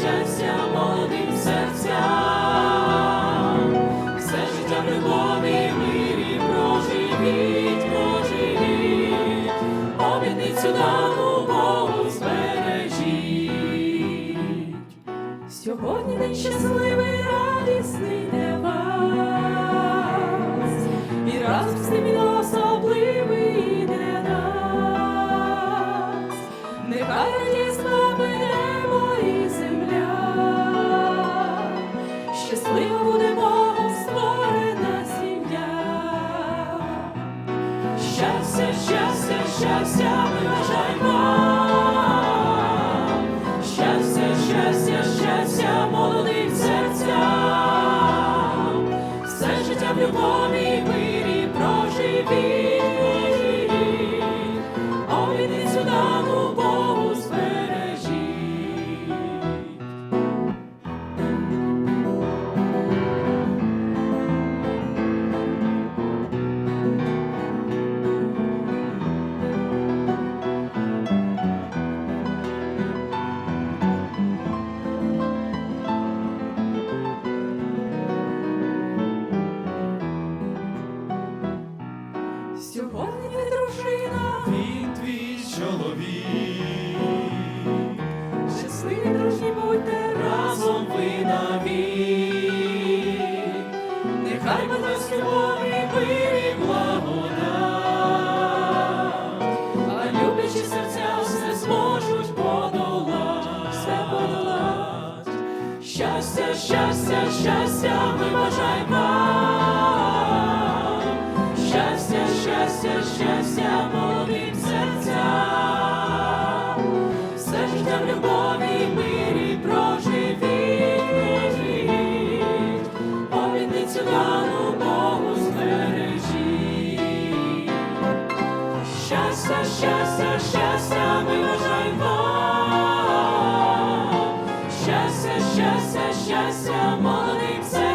щастя, молодим серцям, все життя в любові, проживіть, проживіть, обітницю дану Богу збережіть. Сьогодні день щасливий, радісний вас, щаслива буде Богом створена сім'я. Щастя, щастя, щастя, ми бажаємо. Щастя, щастя, щастя, молодим серцям. Все життя в любові, мирі проживіть, щастя, щастя, ми бажаємо, щастя, щастя, щастя, молодим серця, все життя в любові, мирі проживіть, проживіть, обідницю дану Богу збережіть. Щастя, щастя, щастя, ми бажаємо. щастя молодим.